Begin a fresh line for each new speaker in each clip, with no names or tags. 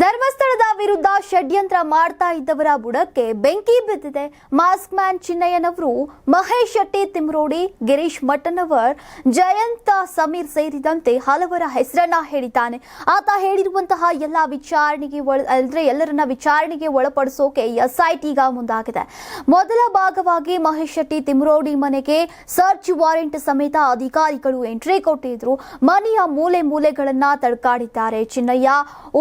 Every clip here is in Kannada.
ಧರ್ಮಸ್ಥಳದ ವಿರುದ್ಧ ಷಡ್ಯಂತ್ರ ಮಾಡ್ತಾ ಇದ್ದವರ ಬುಡಕ್ಕೆ ಬೆಂಕಿ ಬಿದ್ದಿದೆ. ಮಾಸ್ಕ್ ಮ್ಯಾನ್ ಚಿನ್ನಯ್ಯನವರು, ಮಹೇಶ್ ಶೆಟ್ಟಿ ತಿಮ್ರೋಡಿ, ಗಿರೀಶ್ ಮಟ್ಟನವರ್, ಜಯಂತ ಸಮೀರ್ ಸೇರಿದಂತೆ ಹಲವರ ಹೆಸರನ್ನ ಹೇಳಿದ್ದಾನೆ. ಆತ ಹೇಳಿರುವಂತಹ ಎಲ್ಲ ವಿಚಾರಣೆಗೆ ಅಂದ್ರೆ ಎಲ್ಲರನ್ನ ವಿಚಾರಣೆಗೆ ಒಳಪಡಿಸೋಕೆ ಎಸ್ಐಟಿ ಮುಂದಾಗಿದೆ. ಮೊದಲ ಭಾಗವಾಗಿ ಮಹೇಶ್ ಶೆಟ್ಟಿ ತಿಮ್ರೋಡಿ ಮನೆಗೆ ಸರ್ಚ್ ವಾರೆಂಟ್ ಸಮೇತ ಅಧಿಕಾರಿಗಳು ಎಂಟ್ರಿ ಕೊಟ್ಟಿದ್ರು. ಮನೆಯ ಮೂಲೆ ಮೂಲೆಗಳನ್ನ ತಡ್ಕಾಡಿದ್ದಾರೆ ಚಿನ್ನಯ್ಯ,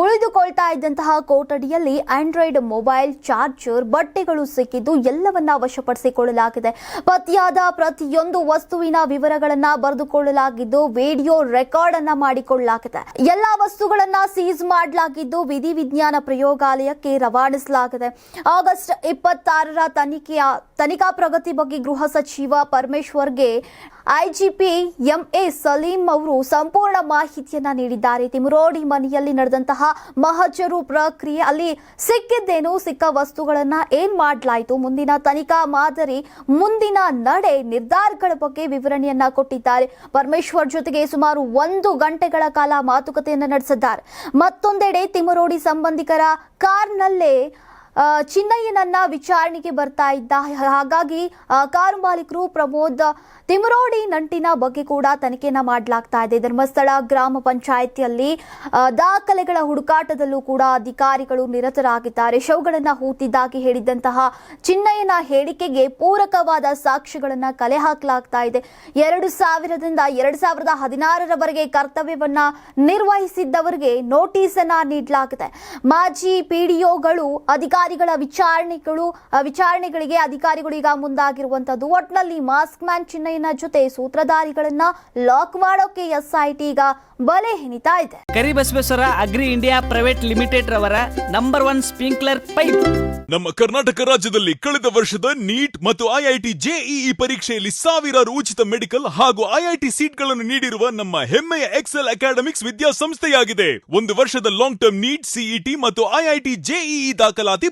ಉಳಿದುಕೊಳ್ತಾ ಇದ್ದಂತಹ ಕೋಟಡಿಯಲ್ಲಿ ಆಂಡ್ರಾಯ್ಡ್ ಮೊಬೈಲ್ ಚಾರ್ಜರ್, ಬಟ್ಟೆಗಳು ಸಿಕ್ಕಿದ್ದು ಎಲ್ಲವನ್ನ ವಶಪಡಿಸಿಕೊಳ್ಳಲಾಗಿದೆ. ಪತಿಯಾದ ಪ್ರತಿಯೊಂದು ವಸ್ತುವಿನ ವಿವರಗಳನ್ನ ಬರೆದುಕೊಳ್ಳಲಾಗಿದ್ದು, ವಿಡಿಯೋ ರೆಕಾರ್ಡ್ ಅನ್ನ ಮಾಡಿಕೊಳ್ಳಲಾಗಿದೆ. ಎಲ್ಲಾ ವಸ್ತುಗಳನ್ನ ಸೀಸ್ ಮಾಡಲಾಗಿದ್ದು, ವಿಧಿವಿಜ್ಞಾನ ಪ್ರಯೋಗಾಲಯಕ್ಕೆ ರವಾನಿಸಲಾಗಿದೆ. ಆಗಸ್ಟ್ ಇಪ್ಪತ್ತಾರರ ತನಿಖೆಯ ತನಿಖಾ ಪ್ರಗತಿ ಬಗ್ಗೆ ಗೃಹ ಸಚಿವ ಪರಮೇಶ್ವರ್ಗೆ ಐಜಿಪಿ ಎಂ ಎ ಸಲೀಂ ಅವರು ಸಂಪೂರ್ಣ ಮಾಹಿತಿಯನ್ನ ನೀಡಿದ್ದಾರೆ. ತಿಮುರೋಡಿ ಮನೆಯಲ್ಲಿ ನಡೆದಂತಹ ಮಹಜರು ಪ್ರಕ್ರಿಯೆ, ಅಲ್ಲಿ ಸಿಕ್ಕಿದ್ದೇನು, ಸಿಕ್ಕ ವಸ್ತುಗಳನ್ನ ಏನ್ ಮಾಡಲಾಯಿತು, ಮುಂದಿನ ತನಿಖಾ ಮಾದರಿ, ಮುಂದಿನ ನಡೆ, ನಿರ್ಧಾರಗಳ ಬಗ್ಗೆ ವಿವರಣೆಯನ್ನ ಕೊಟ್ಟಿದ್ದಾರೆ. ಪರಮೇಶ್ವರ್ ಜೊತೆಗೆ ಸುಮಾರು ಒಂದು ಗಂಟೆಗಳ ಕಾಲ ಮಾತುಕತೆಯನ್ನ ನಡೆಸಿದ್ದಾರೆ. ಮತ್ತೊಂದೆಡೆ ತಿಮರೋಡಿ ಸಂಬಂಧಿಕರ ಕಾರ್ನಲ್ಲೇ ಚಿನ್ನಯ್ಯನನ್ನ ವಿಚಾರಣೆಗೆ ಬರ್ತಾ ಇದ್ದ. ಹಾಗಾಗಿ ಕಾರು ಮಾಲೀಕರು ಪ್ರಮೋದ್ ತಿಮರೋಡಿ ನಂಟಿನ ಬಗ್ಗೆ ಕೂಡ ತನಿಖೆಯನ್ನ ಮಾಡಲಾಗ್ತಾ ಇದೆ. ಧರ್ಮಸ್ಥಳ ಗ್ರಾಮ ಪಂಚಾಯಿತಿಯಲ್ಲಿ ದಾಖಲೆಗಳ ಹುಡುಕಾಟದಲ್ಲೂ ಕೂಡ ಅಧಿಕಾರಿಗಳು ನಿರತರಾಗಿದ್ದಾರೆ. ಶವಗಳನ್ನ ಹೂತಿದ್ದಾಗಿ ಹೇಳಿದಂತಹ ಚಿನ್ನಯ್ಯನ ಹೇಳಿಕೆಗೆ ಪೂರಕವಾದ ಸಾಕ್ಷ್ಯಗಳನ್ನ ಕಲೆ ಹಾಕಲಾಗ್ತಾ ಇದೆ. ಎರಡು ಸಾವಿರದಿಂದ ಎರಡು ಸಾವಿರದ ಹದಿನಾರರವರೆಗೆ ಕರ್ತವ್ಯವನ್ನ ನಿರ್ವಹಿಸಿದ್ದವರಿಗೆ ನೋಟಿಸ್ ಅನ್ನ ನೀಡಲಾಗಿದೆ. ಮಾಜಿ ಪಿಡಿಒಗಳು ಅಧಿಕಾರಿಗಳ ವಿಚಾರಣೆಗಳು ವಿಚಾರಣೆಗಳಿಗೆ ಅಧಿಕಾರಿಗಳು ಈಗ ಮುಂದಾಗಿರುವಂತದ್ದು. ಒಟ್ನಲ್ಲಿ ಮಾಸ್ಕ್ ಮ್ಯಾನ್ ಚಿನ್ನಯ್ಯನ ಜೊತೆ ಸೂತ್ರಧಾರಿಗಳನ್ನ ಲಾಕ್ ಮಾಡೋಕೆ ಎಸ್ಐಟಿ ಈಗ ಬಲೆ ಹೆಣಿತಾ ಇದೆ.
Karibasaveshwara agri India private limited ರವರ ನಂಬರ್ ಒನ್ ಸ್ಪ್ರಿಂಕ್ಲರ್ ಪೈಪ್.
ನಮ್ಮ ಕರ್ನಾಟಕ ರಾಜ್ಯದಲ್ಲಿ ಕಳೆದ ವರ್ಷದ ನೀಟ್ ಮತ್ತು ಐಐಟಿ ಜೆಇಇ ಪರೀಕ್ಷೆಯಲ್ಲಿ ಸಾವಿರಾರು ಉಚಿತ ಮೆಡಿಕಲ್ ಹಾಗೂ ಐಐಟಿ ಸೀಟ್ಗಳನ್ನು ನೀಡಿರುವ ನಮ್ಮ ಹೆಮ್ಮೆಯ ಎಕ್ಸೆಲ್ ಅಕಾಡೆಮಿಕ್ಸ್ ವಿದ್ಯಾಸಂಸ್ಥೆಯಾಗಿದೆ. ಒಂದು ವರ್ಷದ ಲಾಂಗ್ ಟರ್ಮ್ ನೀಟ್ ಸಿಇಟಿ ಮತ್ತು ಐಐಟಿ ಜೆಇಇ ದಾಖಲಾತಿ